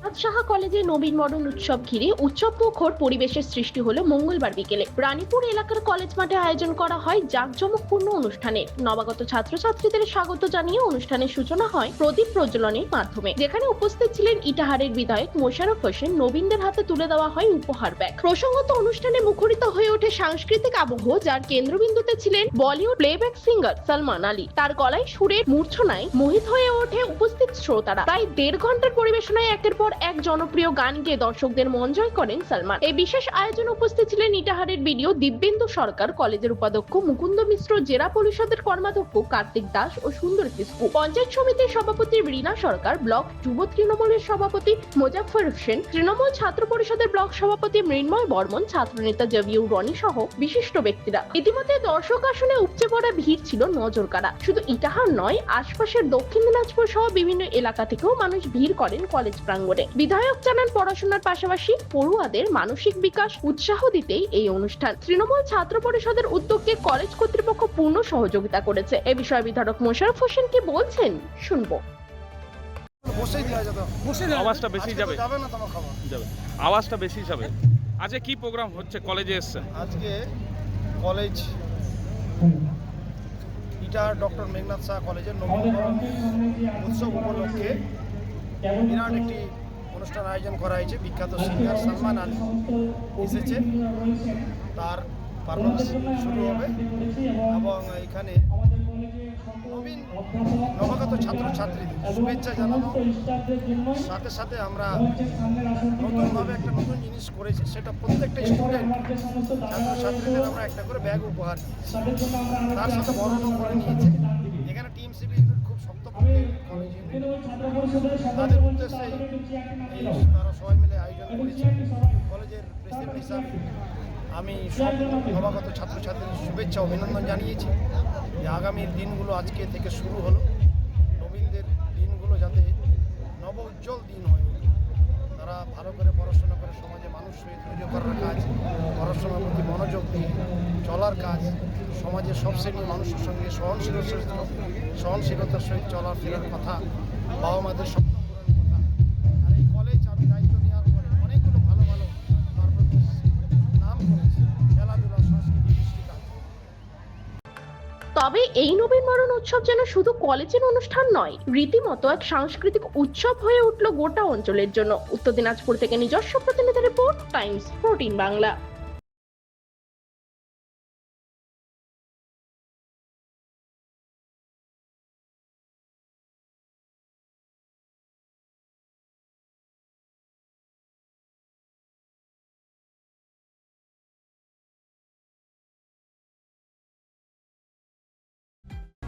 সাহা কলেজে নবীন মরণ উৎসব ঘিরে উৎসব মুখর পরিবেশের সৃষ্টি হলো মঙ্গলবার বিকেলে। রানীপুর এলাকার কলেজ মাঠে আয়োজন করা হয় জাঁকজমকপূর্ণ অনুষ্ঠানের নবাগত ছাত্রছাত্রীদের স্বাগত জানিয়ে অনুষ্ঠানের সূচনা হয় প্রদীপ প্রজ্বলনের মাধ্যমে। যেখানে উপস্থিত ছিলেন ইটাহারের বিধায়ক মোশারফ হোসেন। নবীনদের হাতে তুলে দেওয়া হয় উপহার ব্যাগ। প্রসঙ্গত অনুষ্ঠানে মুখরিত হয়ে ওঠে সাংস্কৃতিক আবহ, যার কেন্দ্রবিন্দুতে ছিলেন বলিউড প্লেব্যাক সিঙ্গার সালমান আলী। তার গলায় সুরের মূর্ছনায় মোহিত হয়ে ওঠে উপস্থিত শ্রোতারা। প্রায় দেড় ঘণ্টার পরিবেশনায় একের পর এক জনপ্রিয় গান গেয়ে দর্শকদের মন জয় করেন সালমান। এই বিশেষ আয়োজনে উপস্থিত ছিলেন ইটাহারের বিডিও দিব্যেন্দু সরকার, কলেজের উপাধ্যক্ষ মুকুন্দ মিশ্র, জেলা পরিষদের কর্মাধ্যক্ষ কার্তিক দাস ও সুন্দর কিসকু। পঞ্চায়েত সমিতির সভাপতি রীনা সরকার, ব্লক যুব তৃণমূলের সভাপতি মোজাফফর হোসেন, তৃণমূল ছাত্র পরিষদের ব্লক সভাপতি মৃন্ময় বর্মন, ছাত্রনেতা জবিউ রনি সহ বিশিষ্ট ব্যক্তিরা। ইতিমধ্যে দর্শক আসনে উপচে পড়া ভিড় ছিল নজর কাড়া। শুধু ইটাহার নয়, আশপাশের দক্ষিণ দিনাজপুর সহ বিভিন্ন এলাকা থেকেও মানুষ ভিড় করেন কলেজ প্রাঙ্গণে। বিধায়ক জানান পড়াশোনার পাশাপাশি পড়ুয়াদের মানসিক বিকাশ উৎসাহ দিতেই এই অনুষ্ঠান। তৃণমূল ছাত্র পরিষদের উদ্যোগকে কলেজ কর্তৃপক্ষ পূর্ণ সহযোগিতা করেছে। এ বিষয়ে বিধায়ক মোশারফ হোসেন কি বলছেন শুনব। আওয়াজটা বেশি যাবে। যাবে না তোমার খাবার। যাবে। আওয়াজটা বেশি যাবে। আজকে কি প্রোগ্রাম হচ্ছে? কলেজে এসছেন? আজকে কলেজ ইটার ডক্টর মেঘনাথ শাহ কলেজের নবীনবরণ উৎসব উপলক্ষে বিরাট একটি অনুষ্ঠান আয়োজন করা হয়েছে। বিখ্যাত সিঙ্গার সালমান আলী এসেছে। তার পারফরমেন্স শুরু হবে। এবং এখানে নবীন নবাগত ছাত্রছাত্রীদের শুভেচ্ছা জানানো। সাথে সাথে আমরা নতুনভাবে একটা নতুন জিনিস করেছি। সেটা প্রত্যেকটা স্টুডেন্ট ছাত্রছাত্রীদের আমরা একটা করে ব্যাগ উপহার তার সাথে বড়নও করে নিয়েছে। এখানে টিম সিভিল খুব শক্তপোক্ত কলেজ তাদের উদ্দেশ্যে এই তারা সবাই মিলে আয়োজন করেছে। কলেজের প্রেসিডেন্ট হিসাবে আমি সব নবাগত ছাত্রছাত্রীদের শুভেচ্ছা অভিনন্দন জানিয়েছি যে আগামীর দিনগুলো আজকে থেকে শুরু হলো। নবীনদের দিনগুলো যাতে নব উজ্জ্বল দিন হয়। তারা ভালো করে পড়াশোনা করে সমাজে মানুষ হয়ে তৈরি করার কাজ, পড়াশোনার প্রতি মনোযোগ দিয়ে চলার কাজ, সমাজের সব শ্রেণির মানুষের সঙ্গে সহনশীলতার সহনশীলতার সহিত চলার ফেরার কথা বাবা মাদের তবে এই নবীন বরণ উৎসব যেন শুধু কলেজের অনুষ্ঠান নয়, রীতিমতো এক সাংস্কৃতিক উৎসব হয়ে উঠল গোটা অঞ্চলের জন্য। উত্তর দিনাজপুর থেকে নিজস্ব প্রতিনিধি রিপোর্ট, টাইমস প্রোটিন বাংলা।